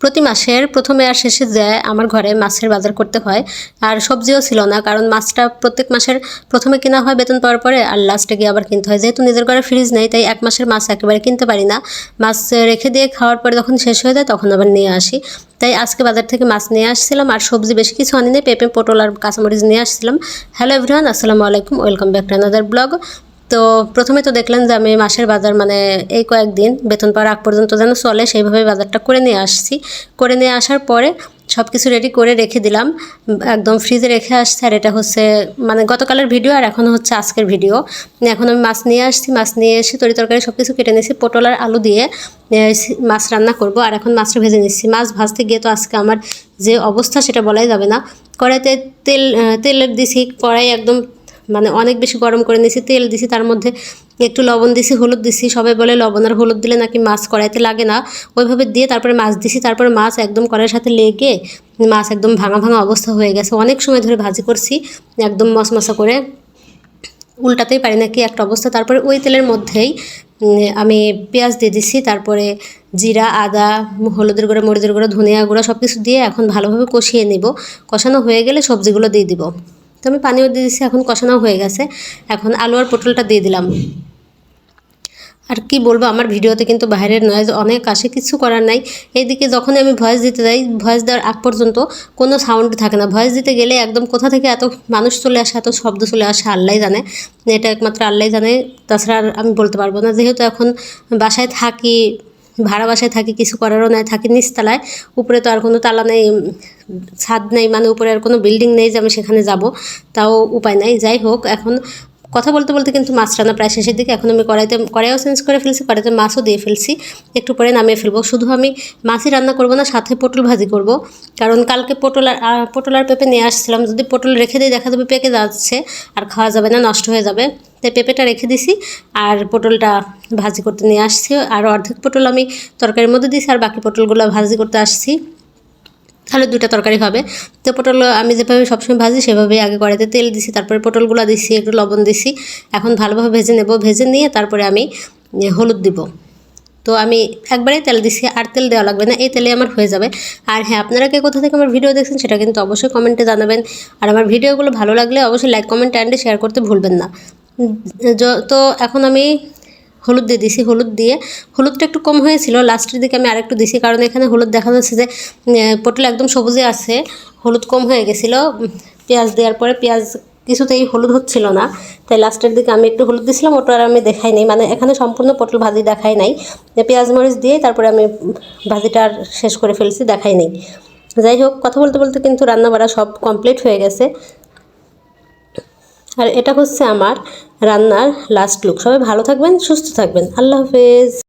প্রতি মাসের প্রথমে আর শেষে যায় আমার ঘরে মাছের বাজার করতে হয়। আর সবজিও ছিল না, কারণ মাছটা প্রত্যেক মাসের প্রথমে কেনা হয় বেতন পাওয়ার পরে, আর লাস্টে গিয়ে আবার কিনতে হয়। যেহেতু নিজের ঘরে ফ্রিজ নেই, তাই এক মাসের মাছ একেবারে কিনতে পারি না। মাছ রেখে দিয়ে খাওয়ার পরে যখন শেষ হয়ে যায়, তখন আবার নিয়ে আসি। তাই আজকে বাজার থেকে মাছ নিয়ে আসছিলাম, আর সবজি বেশি কিছু আনি পেঁপে, পটল আর কাঁচামরিচ নিয়ে আসছিলাম। হ্যালো এভরিওয়ান, আসসালামু আলাইকুম, welcome back to another blog তো প্রথমে তো দেখলেন যে আমি মাসের বাজার মানে এই কয়েকদিন বেতন পাওয়ার আগ পর্যন্ত যেন চলে সেইভাবে বাজারটা করে নিয়ে আসছি। করে নিয়ে আসার পরে সব কিছু রেডি করে রেখে দিলাম। একদম ফ্রিজে রেখে আসছে আর এটা হচ্ছে মানে গতকালের ভিডিও আর এখন হচ্ছে আজকের ভিডিও এখন আমি মাছ নিয়ে আসছি মাছ নিয়ে এসে তরি তরকারি সব কিছু কেটে নিয়েছি পটল আর আলু দিয়ে মাছ রান্না করব। আর এখন মাছটা ভেজে নিচ্ছি। মাছ ভাজতে গিয়ে তো আজকে আমার যে অবস্থা সেটা বলাই যাবে না। কড়াইতে তেল আহ, তেল দিছি কড়াই একদম মানে অনেক বেশি গরম করে নিয়েছি, তেল দিছি, তার মধ্যে একটু লবণ দিছি, হলুদ দিছি। সবাই বলে লবণ আর হলুদ দিলে নাকি মাছ কড়াইতে লাগে না। ওইভাবে দিয়ে তারপরে মাছ দিছি, তারপরে মাছ একদম কড়াইয়ের সাথে লেগে মাছ একদম ভাঙা ভাঙা অবস্থা হয়ে গেছে। অনেক সময় ধরে ভাজি করছি, একদম মশমশা করে। উল্টাতেই পারি না কি একটা অবস্থা। তারপরে ওই তেলের মধ্যেই আমি পেঁয়াজ দিয়ে দিছি, তারপরে জিরা, আদা, হলুদের গুঁড়ো, মরিচের গুঁড়ো, ধনিয়া গুঁড়ো সব কিছু দিয়ে এখন ভালোভাবে কষিয়ে নিব। কষানো হয়ে গেলে সবজিগুলো দিয়ে দিব। তো আমি পানিও দিয়ে দিছি, এখন কষানো হয়ে গেছে। এখন আলু আর পটলটা দিয়ে দিলাম। আর কি বলব, আমার ভিডিওতে কিন্তু বাইরের নয়েজ অনেক আসে, কিছু করার নাই। এইদিকে যখন আমি ভয়েস দিতে যাই ভয়েস দেওয়ার আগ পর্যন্ত কোনো সাউন্ড থাকে না। ভয়েস দিতে গেলে একদম কোথা থেকে এত মানুষ চলে আসে, এত শব্দ চলে আসে আল্লাহ জানে। এটা একমাত্র আল্লাহ জানে। তাছাড়া আমি বলতে পারব না। যেহেতু এখন বাসায় থাকি ভাড়া বাসায় থাকি, কিছু করারও নাই, থাকি নিচতলায়। উপরে তো আর কোনো তালা নেই ছাদ নেই মানে উপরে আর কোনো বিল্ডিং নেই যে আমি সেখানে যাব। তাও উপায় নাই। যাই হোক, এখন কথা বলতে বলতে কিন্তু মাছ রান্না প্রায় শেষের দিকে। এখন আমি কড়াইতে, কড়াইও চেঞ্জ করে ফেলছি, কড়াইতে মাছও দিয়ে ফেলছি। একটু পরে নামিয়ে ফেলব। শুধু আমি মাছই রান্না করব না, সাথে পটল ভাজি করব। কারণ কালকে পটল আর পটল আর পেঁপে নিয়ে আসছিলাম। যদি পটল রেখে দিই, দেখা যাবে পেকে যাচ্ছে আর খাওয়া যাবে না, নষ্ট হয়ে যাবে। তাই পেঁপেটা রেখে দিছি আর পটলটা ভাজি করতে নিয়ে আসছি। আর অর্ধেক পটল আমি তরকারির মধ্যে দিয়েছি আর বাকি পটলগুলো ভাজি করতে আসছি। তাহলে দুটা তরকারি হবে। তো পটল আমি যেভাবে সবসময় ভাজি, সেভাবেই আগে কড়াইতে তেল দিছি, তারপরে পটলগুলো দিছি, একটু লবণ দিছি। এখন ভালোভাবে ভেজে নেব, ভেজে নিয়ে তারপরে আমি হলুদ দিব। তো আমি একবারেই তেল দিছি, আর তেল দেওয়া লাগবে না, এই তেলে আমার হয়ে যাবে। আর হ্যাঁ আপনারা কে কোথা থেকে আমার ভিডিও দেখছেন, সেটা কিন্তু অবশ্যই কমেন্টে জানাবেন। আর আমার ভিডিওগুলো ভালো লাগলে অবশ্যই লাইক, কমেন্ট, অ্যান্ডে শেয়ার করতে ভুলবেন না। তো এখন আমি হলুদ দিয়ে দিছি, হলুদ দিয়ে। হলুদটা একটু কম হয়েছিল লাস্টের দিকে আমি আরেকটু দিছি, কারণ এখানে হলুদ দেখা যাচ্ছে যে পটল একদম সবুজে আছে, হলুদ কম হয়ে গেছিল। পেঁয়াজ দেওয়ার পরে পেঁয়াজ কিছুতেই হলুদ হচ্ছিল না, তাই লাস্টের দিকে আমি একটু হলুদ দিয়েছিলাম ওটা আর আমি দেখাই নাই। মানে এখানে সম্পূর্ণ পটল ভাজি দেখাই নাই পেঁয়াজ মরিচ দিয়ে তারপরে আমি ভাজিটা আর শেষ করে ফেলছি, দেখাই নাই। যাই হোক, কথা বলতে বলতে কিন্তু রান্না বাড়া সব কমপ্লিট হয়ে গেছে। আর এটা হচ্ছে আমার রান্নার লাস্ট লুক সবাই ভালো থাকবেন সুস্থ থাকবেন। আল্লাহ হাফেজ।